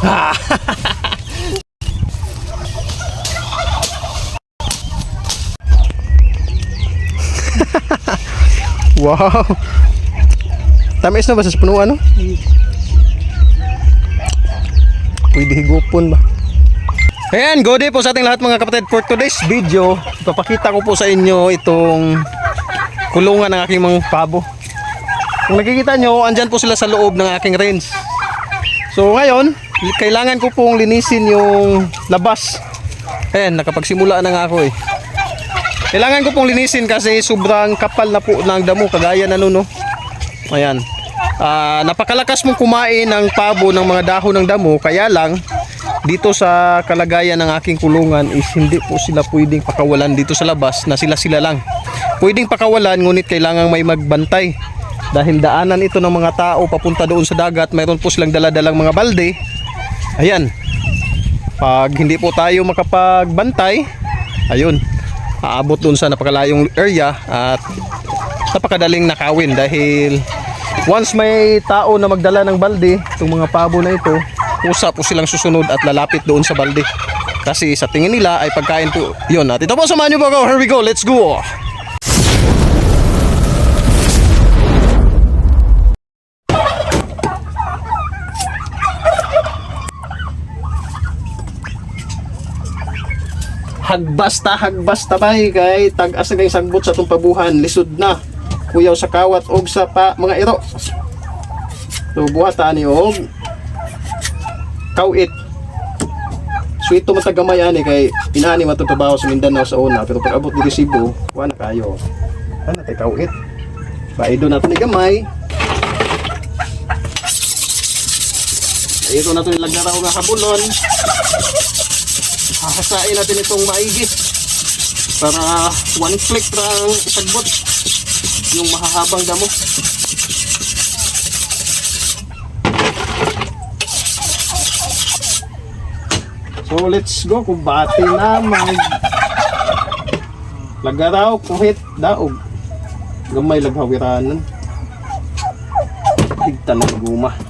Wow. Tamis na ba sa punuan no? Pwede higupon ba? Ayan, good day po sa ating lahat mga kapatid. For today's video, ipapakita ko po sa inyo itong kulungan ng aking mga pabo. Kung nakikita nyo, andyan po sila sa loob ng aking range. So ngayon, kailangan ko pong linisin yung labas. Ayan, nakapagsimula na nga ako eh. Kailangan ko pong linisin kasi sobrang kapal na po ng damo, kagaya na nun, no? Ayan. Ah, napakalakas mong kumain ng pabo ng mga dahon ng damo, kaya lang dito sa kalagayan ng aking kulungan is hindi po sila pwedeng pakawalan dito sa labas na sila sila lang. Pwedeng pakawalan ngunit kailangan may magbantay. Dahil daanan ito ng mga tao papunta doon sa dagat, mayroon po silang daladalang mga balde. Ayan. Pag hindi po tayo makapagbantay, ayun, aabot doon sa napakalayong area at napakadaling nakawin dahil once may tao na magdala ng balde, itong mga pabo na ito, kusa po silang susunod at lalapit doon sa balde. Kasi sa tingin nila ay pagkain po yun. At ito po, samahan nyo po ako. Here we go, let's go! Hagbasta, hagbasta ba kay tag-asa kay sagbot sa itong pabuhan, lisod na. Kuyaw sa kawat og sa pa, mga iro. So buhatan ni og kawit. Sweet to matagamay ani kay inani matutubaho sa Mindanao sa una pero pag abot dito Cebu, wala kayo. Ano tay kawit? Baido nato ni gamay. Ito na ito nilagyan ako nga kabulon. Hahasain natin itong maigi para one click lang isagbot yung mahahabang damo. So let's go. Kung bati na mag lagaraw kuhit daog. Gamay laghawiranan. Higtan ng guma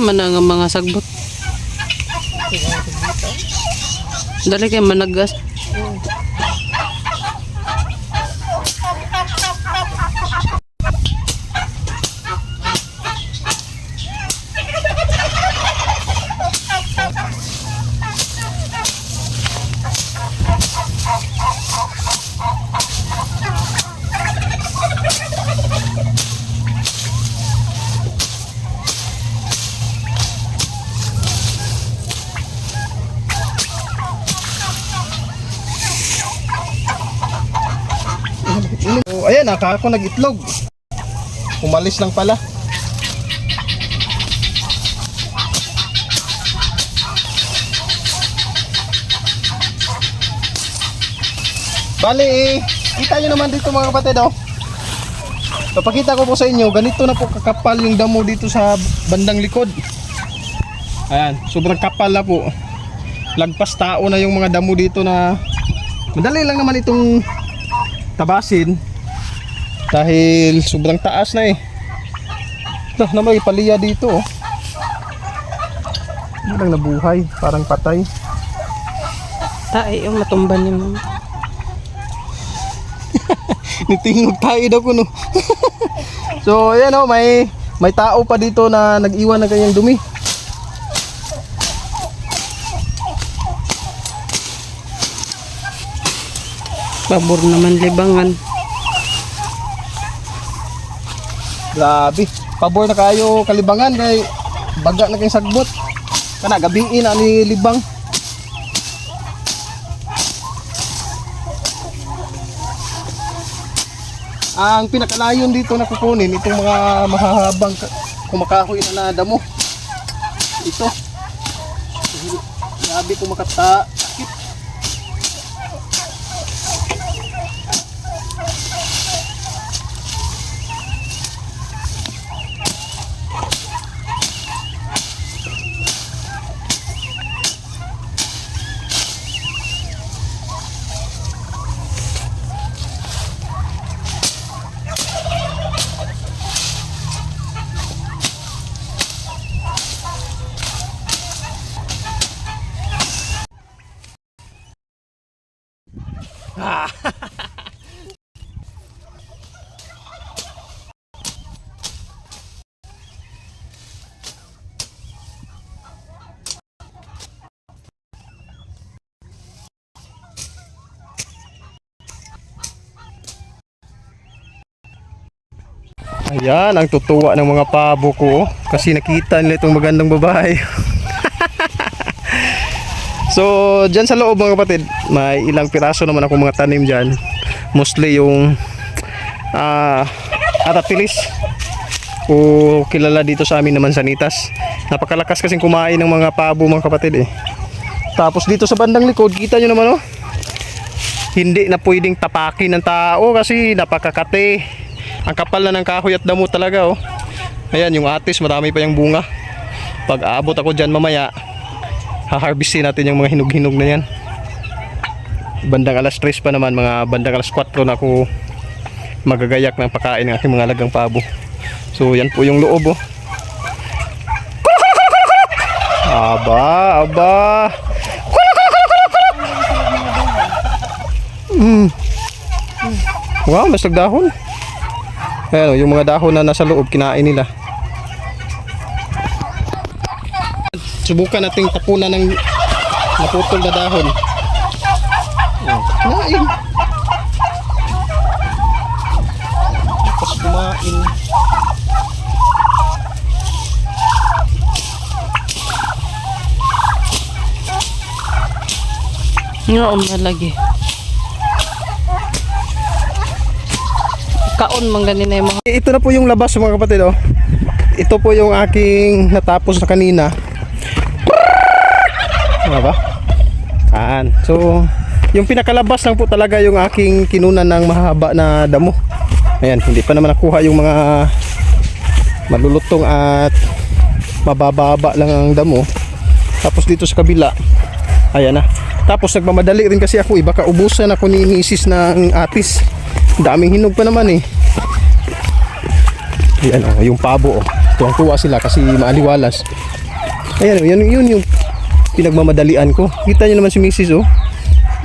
man ang mga sagbot? Dali kay managas. So, ayan, naka ako nag-itlog. Umalis lang pala. Bali, eh, kita nyo naman dito mga kapatid, oh. Papakita ko po sa inyo, ganito na po kakapal yung damo dito sa bandang likod. Ayan, sobrang kapal na po. Lagpas tao na yung mga damo dito na madali lang naman itong tabasin dahil sobrang taas na eh. Ito na may paliya dito oh. Hindi lang nabuhay parang patay. Tae yung matumban ni mo. nitingog tayo daw kuno. So ayan oh may may tao pa dito na nag-iwan ng kanyang dumi. Pabor naman libangan. Grabe pabor na kayo kalibangan kay baga na kayong sagbot kana gabiin na ni libang Ang pinakalayon dito na kukunin, itong mga mahahabang ka- kumakahoy na nada mo. Ito. Grabe kung Ayan, ang tutuwa ng mga pabo ko. oh. Kasi nakita nila itong magandang babae. so, dyan sa loob mga kapatid, may ilang piraso naman ako mga tanim dyan. Mostly yung ah aratilis o kilala dito sa amin naman sanitas. Napakalakas kasing kumain ng mga pabo mga kapatid eh. Tapos dito sa bandang likod, kita nyo naman oh. Hindi na pwedeng tapakin ng tao kasi napakakate. Ang kapal na ng kahoy at damo talaga oh. Ayan yung atis, marami pa yung bunga. Pag aabot ako dyan mamaya, haharvestin natin yung mga hinog-hinog na yan. Bandang alas 3 pa naman, mga bandang alas 4 na ako magagayak ng pakain ng aking mga lagang pabo. So yan po yung loob oh. Aba, aba. Mm. Wow, mas nagdahon. Ayan, oh, yung mga dahon na nasa loob, kinain nila. Subukan nating tapunan ng naputol na dahon. Oh, kinain. Tapos kumain. Nga on na lagi. Kaon man ganin na yung mga Ito na po yung labas mga kapatid oh. Ito po yung aking natapos na kanina. Ano ba? Kaan. So, yung pinakalabas lang po talaga yung aking kinunan ng mahaba na damo. Ayan, hindi pa naman nakuha yung mga malulutong at mabababa lang ang damo. Tapos dito sa kabila, ayan na. Tapos nagmamadali rin kasi ako, eh, baka ubusan ako ni misis ng atis. Daming hinog pa naman eh. Ayan oh, yung pabo oh. Tuwang-tuwa sila kasi maaliwalas. Ayan oh, yun, yun yung pinagmamadalian ko. Kita niyo naman si Mrs. oh.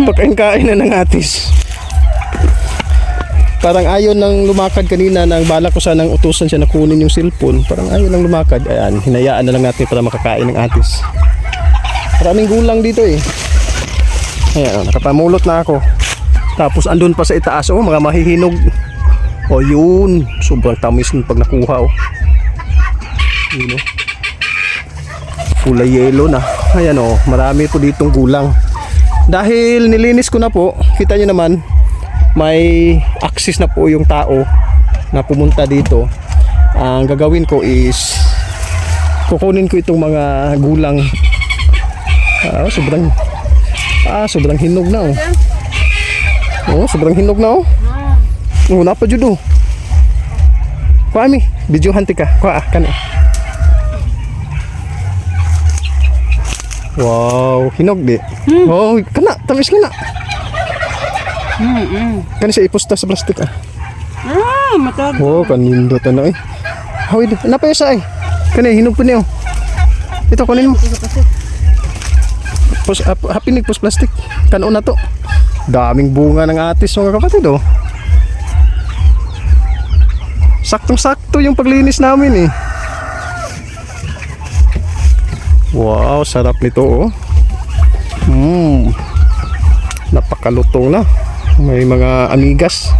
Pagkain-kain na ng atis. Parang ayaw nang lumakad kanina nang bala ko sanang utusan siya na kunin yung cellphone. Parang ayaw nang lumakad. Ayan, hinayaan na lang natin para makakain ng atis. Maraming gulang dito eh. Ayan, oh, nakapamulot na ako. Tapos andun pa sa itaas, oh, mga mahihinog. O yun, sobrang tamis ng pag nakuha oh. Yun oh. Kulay yellow na. Ayan oh, marami po ditong gulang. Dahil nilinis ko na po, kita nyo naman, may access na po yung tao na pumunta dito. Ang gagawin ko is kukunin ko itong mga gulang. Ah, sobrang Ah, sobrang hinog na oh. Oh, sobrang hinog na oh. Oh, napa jud oh. Kuha mi, video hanti ka. Kuha ah, kani. Wow, hinog di. Oh, kana, tamis kana. Mm-mm. Kani sa ipusta sa plastic ah. Ah, matag. Oh, kanindo to na eh. Hawid, napa yung sa ay. Kani hinog pa niyo. Ito kunin mo. Pos, hap, hapinig pos plastic. Kano na to. Daming bunga ng atis mga kapatid oh. Saktong-sakto yung paglinis namin eh. Wow, sarap nito oh. Mm. Napakalutong na. May mga amigas.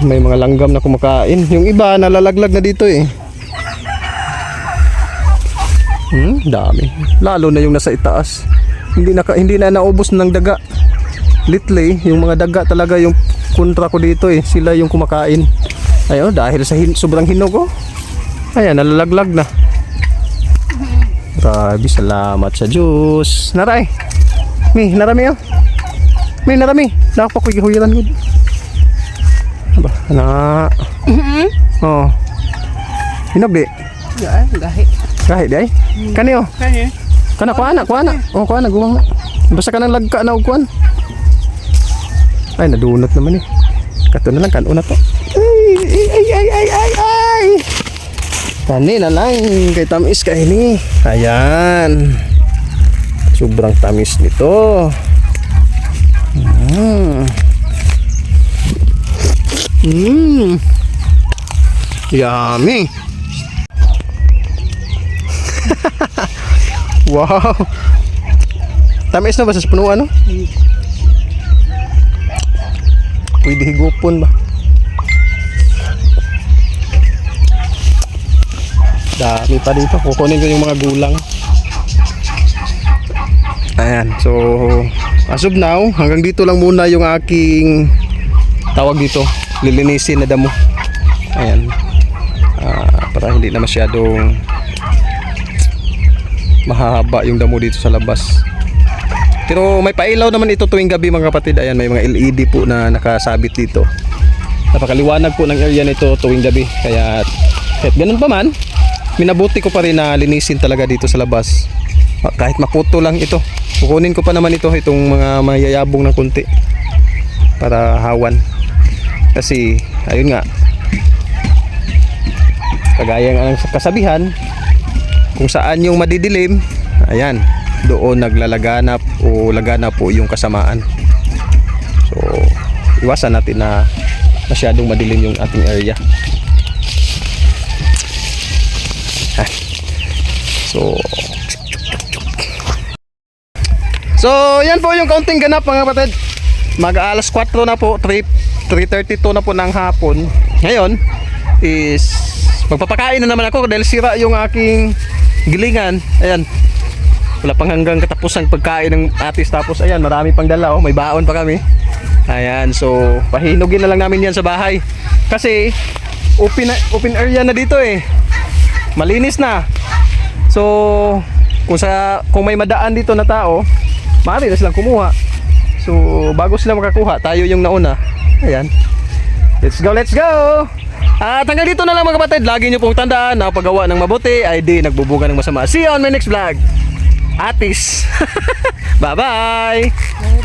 May mga langgam na kumakain. Yung iba nalalaglag na dito eh. Hmm, dami. Lalo na yung nasa itaas. Hindi na hindi na naubos ng daga. lately, yung mga daga talaga yung kontra ko dito eh. Sila yung kumakain. Ayun, dahil sa hin- sobrang hinog oh. Ayan, nalalaglag na. Grabe, salamat sa Diyos. Naray. Mi, narami oh. Mi, narami. Nakapakuyihuyiran ko. Aba, na. Oh. Hinog di. Gaan, gahi. Kahit di ay. Kani oh. Kani? Kana kuha na, kuha na. Oh, kuha na, guwang na. Basta ka nang lagka na og kuhan. Ay, nadunot naman eh. Kato na lang, kanuna to. Ay, ay, ay, ay, ay, ay. Kani na lang, kay tamis ka ini. Ayan. Sobrang tamis nito. Mm. Mm. Yummy. Wow. Tamis na ba sa punuan, no? Pwede higupon ba? Dami pa dito. Kukunin ko yung mga gulang. Ayan. So, as of now, hanggang dito lang muna yung aking tawag dito. Lilinisin na damo. Ayan. Ah, para hindi na masyadong mahaba yung damo dito sa labas. Pero may pailaw naman ito tuwing gabi mga kapatid. Ayan, may mga LED po na nakasabit dito. Napakaliwanag po ng area nito tuwing gabi. Kaya kahit ganun pa man, minabuti ko pa rin na linisin talaga dito sa labas. Ah, Kahit maputo lang ito. Kukunin ko pa naman ito, itong mga mayayabong ng kunti. Para hawan. Kasi, ayun nga. Kagaya ng kasabihan, kung saan yung madidilim, ayan, doon naglalaganap o laganap po yung kasamaan. So, iwasan natin na masyadong madilim yung ating area. So, So, yan po yung kaunting ganap mga kapatid. Mag alas 4 na po, 3 3:32 na po ng hapon. Ngayon is magpapakain na naman ako dahil sira yung aking gilingan. Ayan. Wala pang hanggang katapusan pagkain ng atis tapos ayan, marami pang dala oh, may baon pa kami. Ayan, so pahinugin na lang namin yan sa bahay. Kasi open open area na dito eh. Malinis na. So, kung sa kung may madaan dito na tao, maaari na silang kumuha. So, bago sila makakuha, tayo yung nauna. Ayan. Let's go, let's go! At hanggang dito na lang mga kapatid, lagi nyo pong tandaan na paggawa ng mabuti ay di nagbubuga ng masama. See you on my next vlog. Atis! Bye-bye!